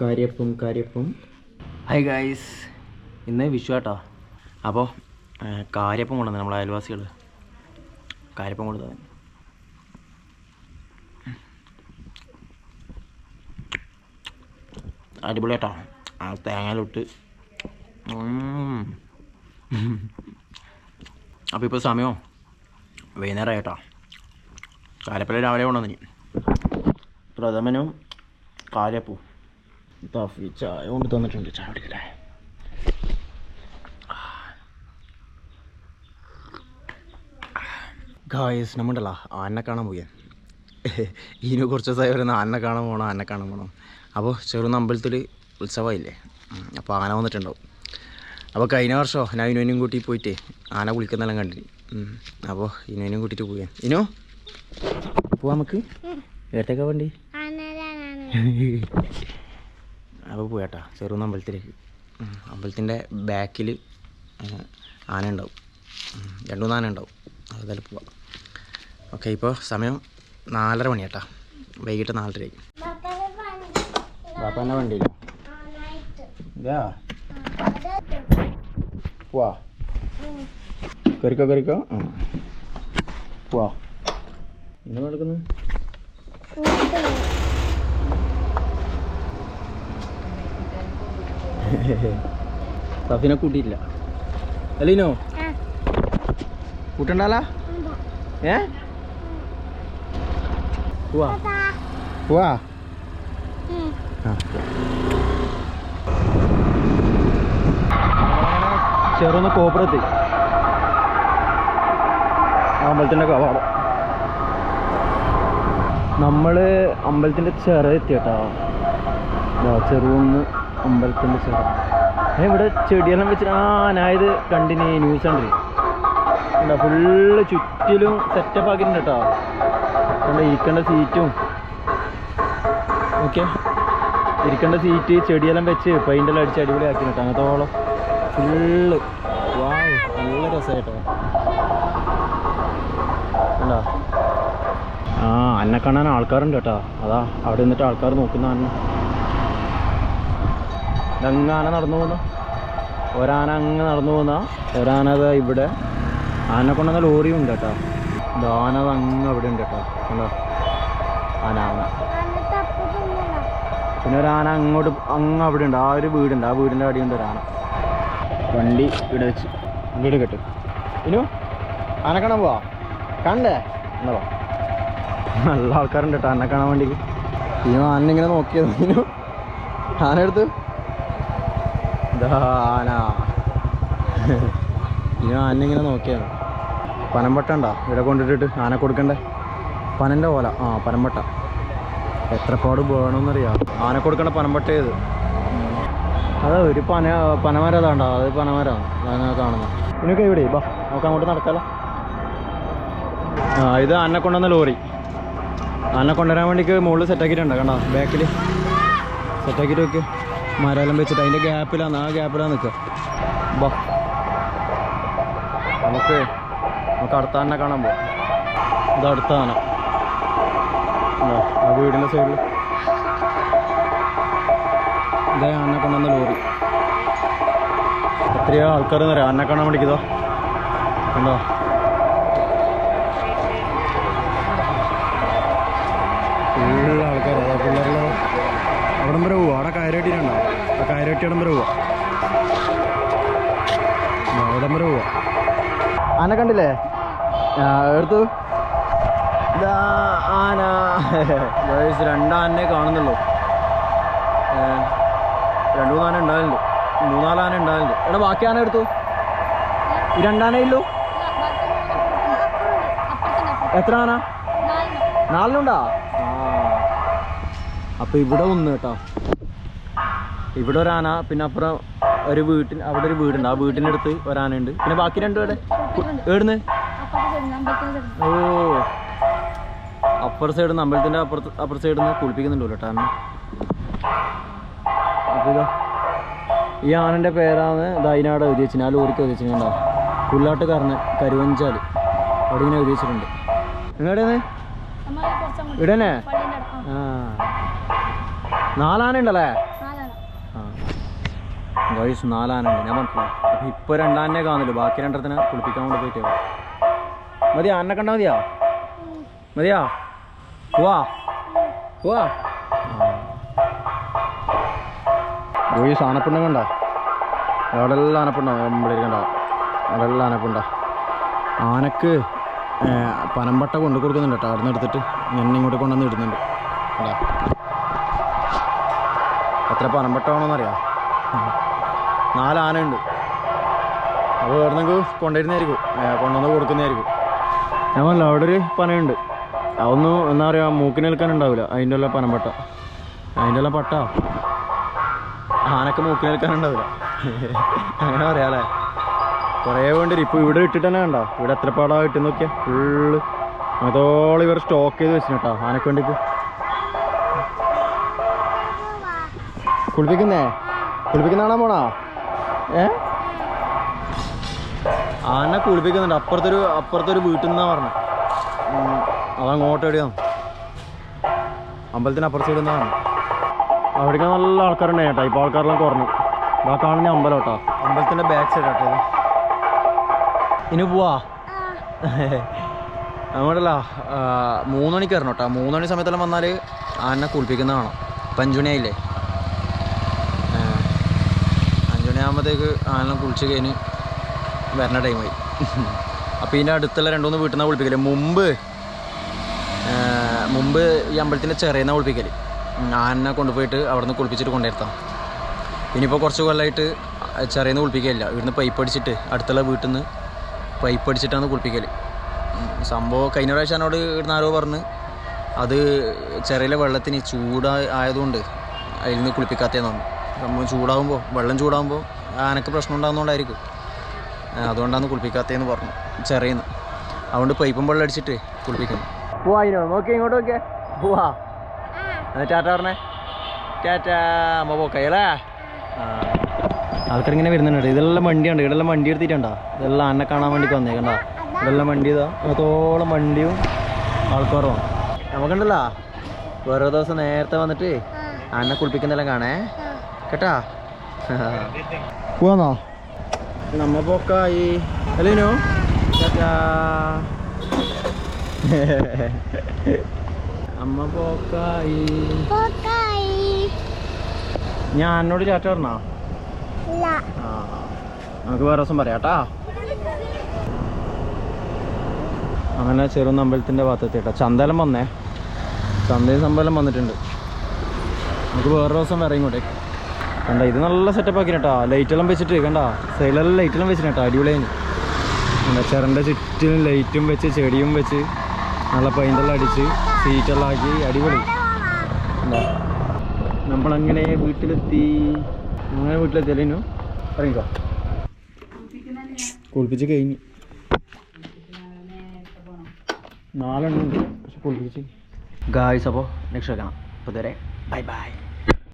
കാര്യപ്പം കാര്യപ്പം. Hi guys ഇന്ന് വിഷു കേട്ടോ അപ്പോൾ കാര്യപ്പം കൊണ്ടുവന്നു നമ്മളെ അയൽവാസികൾ കാര്യപ്പം കൊണ്ടു അടിപൊളി കേട്ടോ ആ തേങ്ങയിലിട്ട് അപ്പോൾ ഇപ്പോൾ സമയമോ വൈകുന്നേരം ആയിട്ടോ കാലപ്പള്ളി രാവിലെ കൊണ്ടുവന്നി പ്രഥമനും കാലപ്പൂ തഫി ചായ കൊണ്ട് തന്നിട്ടുണ്ട് ചായ കുടിക്കല്ലേ ഗായസ് നമ്മണ്ടല്ലോ ആനെ കാണാൻ പോയി ഇതിന് കുറച്ച് ദിവസമായി വരുന്ന ആനെ കാണാൻ പോകണം ആനെ കാണാൻ പോകണം അപ്പോൾ ചെറുന്ന അമ്പലത്തിൽ ഉത്സവമായില്ലേ അപ്പോൾ ആന വന്നിട്ടുണ്ടാവും. അപ്പോൾ കഴിഞ്ഞ വർഷമോ ഞാൻ ഇനുവിനും കൂട്ടി പോയിട്ട് ആന കുളിക്കുന്നെല്ലാം കണ്ടിന്. ഉം, അപ്പോൾ ഇനുവിനും കൂട്ടിയിട്ട് പോയി ഇനു പോവാ നമുക്ക്. ഏട്ടേക്കാ വണ്ടി? അപ്പോൾ പോയാട്ടാ. ചെറുന്ന് അമ്പലത്തിലേക്ക് അമ്പലത്തിന്റെ ബാക്കിൽ ആന ഉണ്ടാവും. രണ്ടു മൂന്ന് ആന ഉണ്ടാവും. അതായാലും പോവാം. ഓക്കെ ഇപ്പോൾ സമയം നാലര മണിയാട്ടാ. വൈകിട്ട് നാലരയ്ക്ക് ബാപ്പാന്റെ വണ്ടിയില്ല ഇതാ. പോവാ. കറിക്കോ ആ പോവാ. ഇന്ന് നടക്കുന്നു? സഫിനെ കൂട്ടിയില്ല അല്ലീനോ കൂട്ടണ്ടാല? ഏ? പോവാ. പോവാ. ആ. ചെറുന്ന് കോപ്പുറത്ത്. അമ്പലത്തിന്റെ കവാടം. നമ്മൾ അമ്പലത്തിന്റെ ചെറ എത്തിയട്ടോ. ചെറുന്ന് അമ്പലത്തിന്റെ സ്ഥലം ഇവിടെ ചെടിയെല്ലാം വെച്ചിട്ട് ആ ഞാനിത് കണ്ടിന് ന്യൂസ് ഉണ്ട് കണ്ടോ ഫുള്ള് ചുറ്റിലും സെറ്റപ്പ് ആക്കിയിട്ടുണ്ട് കേട്ടോ കണ്ടോ ഇരിക്കേണ്ട സീറ്റും ഓക്കെ. ഇരിക്കേണ്ട സീറ്റ് ചെടിയെല്ലാം വെച്ച് പെയിന്റെല്ലാം അടിച്ച് അടിപൊളി ആക്കി കേട്ടോ അങ്ങനത്തോളം ഫുള്ള് വാവ് നല്ല രസമായിട്ടോ. കണ്ടോ? ആ അന്നെ കാണാൻ ആൾക്കാരുണ്ട് കേട്ടോ അതാ അവിടെ നിന്നിട്ട് ആൾക്കാർ നോക്കുന്ന അന്ന ഇതങ്ങ് ആന നടന്നു പോകുന്ന ഒരാന അങ്ങ് നടന്നു പോകുന്ന ഒരാന ദാ ഇവിടെ. ആന കൊണ്ടുവന്ന ലോറിയും ഉണ്ട് കേട്ടോ. ഇത് ആന അങ്ങ് അവിടെ ഉണ്ട് കേട്ടോ. കണ്ടോ? ആന ആന. പിന്നെ ഒരാന അങ്ങോട്ട് അങ്ങ് അവിടെ ഉണ്ട്. ആ ഒരു വീടുണ്ട്. ആ വീടിന്റെ അടിയുണ്ട് ഒരാന വണ്ടി ഇവിടെ വെച്ച് വീട് കെട്ടും. ഇനു ആന കാണാൻ പോവാ? കണ്ടേ? എന്താ നല്ല ആൾക്കാരുണ്ട് കേട്ടോ. ആനെ കാണാൻ വേണ്ടി ഇനു ആന ഇങ്ങനെ നോക്കിയത്. ഇനു ആന എടുത്ത്. ആന. ഇനു ആന ഇങ്ങനെ നോക്കിയാണ് പനമ്പട്ട ഉണ്ടോ ഇവിടെ കൊണ്ടിട്ടിട്ട് ആന കൊടുക്കണ്ടേ? പനന്റെ ഓല. ആ പനമ്പട്ട എത്രപ്പാട് വേണമെന്നറിയാം ആന കൊടുക്കണ പനമ്പട്ട ഏത്? അതാ ഒരു പന പനമരം അതാണ്ടോ അത് പനമരമാണ് അങ്ങനെ കാണുന്നത് ഇതിനൊക്കെ ഇവിടെ ബാ. നമുക്ക് അങ്ങോട്ട് നടക്കാലോ. ആ ഇത് അന്നെ കൊണ്ടുവന്ന ലോറി. അന്നെ കൊണ്ടുവരാൻ വേണ്ടിക്ക് മുകളിൽ സെറ്റാക്കിയിട്ടുണ്ട് കണ്ടോ? ബാക്കിൽ സെറ്റാക്കിയിട്ട് വെക്ക്. മരമെല്ലാം വെച്ചിട്ട് അതിന്റെ ഗ്യാപ്പിലാണ് ആ ഗ്യാപ്പിലാണ് നിൽക്കുക. ബാ നമുക്ക് നമുക്ക് അടുത്ത തന്നെ കാണാൻ പോവാം. ഇത് അടുത്ത ഇതാ, ആ വീടിന്റെ സൈഡിൽ ഇതേ ആനെ കൊണ്ടുവന്ന ലോറി. എത്രയോ ആൾക്കാർ എന്നറിയാം? ആനെ കാണാൻ വേണ്ടിക്കതോ കണ്ടോ? ഫുള്ള് പിള്ളേരെല്ലാം അവിടം വരെ പോവാ. അവിടെ കയറേട്ടിട്ടുണ്ടോ ആ കയറേട്ടി അവിടം വരെ പോവാ. അവിടം വരെ പോവാ. ആന കണ്ടില്ലേ? എടുത്തു. ആന. രണ്ടാനെ കാണുന്നുള്ളൂ. രണ്ടു മൂന്നാന ഉണ്ടാവില്ല മൂന്നാലാന ഉണ്ടാവില്ല എടാ ബാക്കി ആന എടുത്തു. രണ്ടാനയില്ലോ രണ്ടാനേ ഉള്ളൂ? എത്ര ആന? നാലിനുണ്ടാ? ആ അപ്പൊ ഇവിടെ ഒന്ന് കേട്ടോ. ഇവിടെ ഒരു ആന പിന്നെ അപ്പുറം ഒരു വീട്ടിൽ അവിടെ ഒരു വീടുണ്ട്. ആ വീട്ടിന്റെ അടുത്ത് ഒരാനുണ്ട് പിന്നെ ബാക്കി രണ്ടു പേടെ എവിടുന്ന്? ഓ. അപ്പുറ സൈഡിൽ നിന്ന് അമ്പലത്തിന്റെ അപ്പുറത്ത് അപ്പുറ സൈഡിൽ നിന്ന് കുളിപ്പിക്കുന്നുണ്ടല്ലോ കേട്ടോ ആന. അപ്പോൾ ഈ ആനന്റെ പേരാണ് ദൈനാട് എഴുതി വെച്ചിന് ആ ലോറിക്ക് എഴുതി വെച്ചിട്ടുണ്ടോ പുല്ലാട്ടുകാരന് കരുവഞ്ചാൽ അവിടെ ഇങ്ങനെ എഴുതി വെച്ചിട്ടുണ്ട്. ഇടനെ ഇവിടെ തന്നെ ആ. നാലാന. വയസ്സ് നാലാനുണ്ട് ഞാൻ പറഞ്ഞില്ല? അപ്പൊ ഇപ്പോൾ രണ്ടാനെ കാണുന്നില്ല ബാക്കി രണ്ടത്തിന് കുളിപ്പിക്കാൻ കൊണ്ട് പോയിട്ട് മതിയാ? അന്നെ കണ്ടാ മതിയാ? മതിയാ? പോവാ? പോവാ? ഗോയി സാനപ്പിണ്ണം കണ്ട? അവിടെ എല്ലാം ആനപ്പിണ്ടാവും നമ്മുടെ കണ്ട? അവിടെ എല്ലാം ആനപ്പിണ്ട ആനക്ക് പനമ്പട്ട കൊണ്ടു കൊടുക്കുന്നുണ്ട് കേട്ടോ. അവിടെ നിന്ന് എടുത്തിട്ട് ഞാൻ ഇങ്ങോട്ട് കൊണ്ടുവന്ന് ഇടുന്നുണ്ട്. കണ്ടാ? എത്ര പനമ്പട്ടാണോന്നറിയാം നാല് ആനയുണ്ട് അപ്പോൾ നിങ്ങൾക്ക് കൊണ്ടുവരുന്നതായിരിക്കും കൊണ്ടുവന്ന് കൊടുക്കുന്നതായിരിക്കും. ഞാൻ പറഞ്ഞില്ല അവിടെ ഒരു പനയുണ്ട്. അതൊന്നും എന്താ പറയുക മൂക്കിന് നിൽക്കാനുണ്ടാവില്ല അതിന്റെ എല്ലാം പനമ്പട്ട അതിന്റെ എല്ലാം പട്ട. ആനക്ക് മൂക്കിന് നിൽക്കാനുണ്ടാവില്ല അങ്ങനെ പറയാല്ലേ കുറേ വേണ്ടി ഇപ്പോൾ ഇവിടെ ഇട്ടിട്ട് തന്നെ കണ്ടോ? ഇവിടെ എത്ര പാടാ ഇട്ട് ഫുള്ള്. അതോളം ഇവർ സ്റ്റോക്ക് ചെയ്ത് വെച്ചിട്ടാ ആനക്ക് വേണ്ടിയിട്ട് കുളിപ്പിക്കുന്നേ? കുളിപ്പിക്കുന്നാണോ പോണാ ഏ? ആന കുളിപ്പിക്കുന്നുണ്ട്. അപ്പുറത്തൊരു അപ്പുറത്തൊരു വീട്ടിൽ നിന്നാ പറഞ്ഞത് അതങ്ങോട്ട് എവിടെയാണ് അമ്പലത്തിന് അപ്പുറത്ത് സൈഡിൽ പറഞ്ഞു. അവിടേക്ക് നല്ല ആൾക്കാരുണ്ടായി കേട്ടോ. ഇപ്പോൾ ആൾക്കാരെല്ലാം കുറഞ്ഞു. ആ കാണുന്ന അമ്പലം കേട്ടോ. അമ്പലത്തിന്റെ ബാക്ക് സൈഡ് കേട്ടോ ഇത്. ഇനി പോവാ. അങ്ങോട്ടല്ല മൂന്നുമണിക്ക് വരണം കേട്ടോ. മൂന്നുമണി സമയത്തെല്ലാം വന്നാൽ ആനെ കുളിപ്പിക്കുന്ന കാണാം ഇപ്പം അഞ്ച് മണിയാകുമ്പോഴത്തേക്ക് ആനെല്ലാം കുളിച്ച് കഴിഞ്ഞ് വരണ ടൈമായി അപ്പോൾ ഇതിന്റെ അടുത്തുള്ള രണ്ട് മൂന്ന് വീട്ടിൽ നിന്നാണ് കുളിപ്പിക്കൽ. മുമ്പ് മുമ്പ് ഈ അമ്പലത്തിന്റെ ചെറിയ കുളിപ്പിക്കൽ ആനെ കൊണ്ടുപോയിട്ട് അവിടെ നിന്ന് കുളിപ്പിച്ചിട്ട് കൊണ്ടുവരുത്താം. ഇനിയിപ്പോൾ കുറച്ച് കൊല്ലമായിട്ട് ചെറിയെന്ന് കുളിപ്പിക്കലില്ല. ഇവിടുന്ന് പൈപ്പ് അടിച്ചിട്ട് അടുത്തുള്ള വീട്ടിൽ നിന്ന് പൈപ്പ് അടിച്ചിട്ടാണ് കുളിപ്പിക്കൽ സംഭവം കഴിഞ്ഞ പ്രാവശ്യം എന്നോട് ഇവിടുന്ന് ആരോ പറഞ്ഞ് അത് ചെറിയ വെള്ളത്തിന് ചൂടായതുകൊണ്ട് അതിൽ നിന്ന് കുളിപ്പിക്കാത്തതെന്ന് പറഞ്ഞു. സംഭവം ചൂടാകുമ്പോൾ വെള്ളം ചൂടാകുമ്പോൾ ആനക്ക് പ്രശ്നം ഉണ്ടാകുന്നതുകൊണ്ടായിരിക്കും. ആ, അതുകൊണ്ടാണ് കുളിപ്പിക്കാത്തതെന്ന് പറഞ്ഞു. ചെറിയെന്ന്. അതുകൊണ്ട് പൈപ്പും വെള്ളം അടിച്ചിട്ട് കുളിപ്പിക്കുന്നു. പോവാ നോക്കി ഇങ്ങോട്ട് നോക്കിയേ. പോവാ. ടാറ്റ പറഞ്ഞേ. ടാറ്റ അമ്മ പോക്കയല്ലേ? ഇങ്ങനെ വരുന്നുണ്ട്. ഇതെല്ലാം വണ്ടിയുണ്ട്. ഇവിടെല്ലാം വണ്ടി എടുത്തിട്ടുണ്ടോ? ഇതെല്ലാം ആനെ കാണാൻ വേണ്ടി വന്നേക്കണ്ട. ഇതെല്ലാം വണ്ടി ഇതാ. അതോളം വണ്ടിയും ആൾക്കാരും നമുക്കുണ്ടല്ലോ. ഓരോ ദിവസം നേരത്തെ വന്നിട്ട് ആനെ കുളിപ്പിക്കുന്നെല്ലാം കാണേ. കേട്ടാ? പോവാന്നോ നമ്മ പോക്കായി അല്ലേനോ അമ്മ പോക്കായി ഞാൻ എന്നോട് ചാറ്റ പറഞ്ഞാ? ആ. നമുക്ക് വേറെ ദിവസം പറയാട്ടാ അങ്ങനെ ചെറുന്ന അമ്പലത്തിന്റെ ഭാഗത്തെത്തിട്ടാ ചന്തലം വന്നേ. ചന്തയും സമ്പലം വന്നിട്ടുണ്ട്. നമുക്ക് വേറെ ദിവസം വരാം ഇങ്ങോട്ടേക്ക് കണ്ട ഇത് നല്ല സെറ്റപ്പ് ആക്കി കേട്ടോ ലൈറ്റെല്ലാം വെച്ചിട്ട് കണ്ട? സൈഡിലെല്ലാം ലൈറ്റെല്ലാം വെച്ചിട്ട് കേട്ടോ അടിപൊളിയായി. എന്താ ചെറിന്റെ ചുറ്റിലും ലൈറ്റും വെച്ച് ചെടിയും വെച്ച് നല്ല പെയിന്റെല്ലാം അടിച്ച് സീറ്റെല്ലാം ആക്കി അടിപൊളി. നമ്മളങ്ങനെ വീട്ടിലെത്തി. അങ്ങനെ വീട്ടിലെത്തിയല്ലോ ഇറങ്ങിക്കോ. കുളിപ്പിച്ച് കഴിഞ്ഞ്. നാലെണ്ണം കുളിപ്പിച്ച് ഗായ്സ് അപ്പോൾ നെക്സ്റ്റ് വെക്കണം. അപ്പോൾ ഇതുവരെ ബൈ ബൈ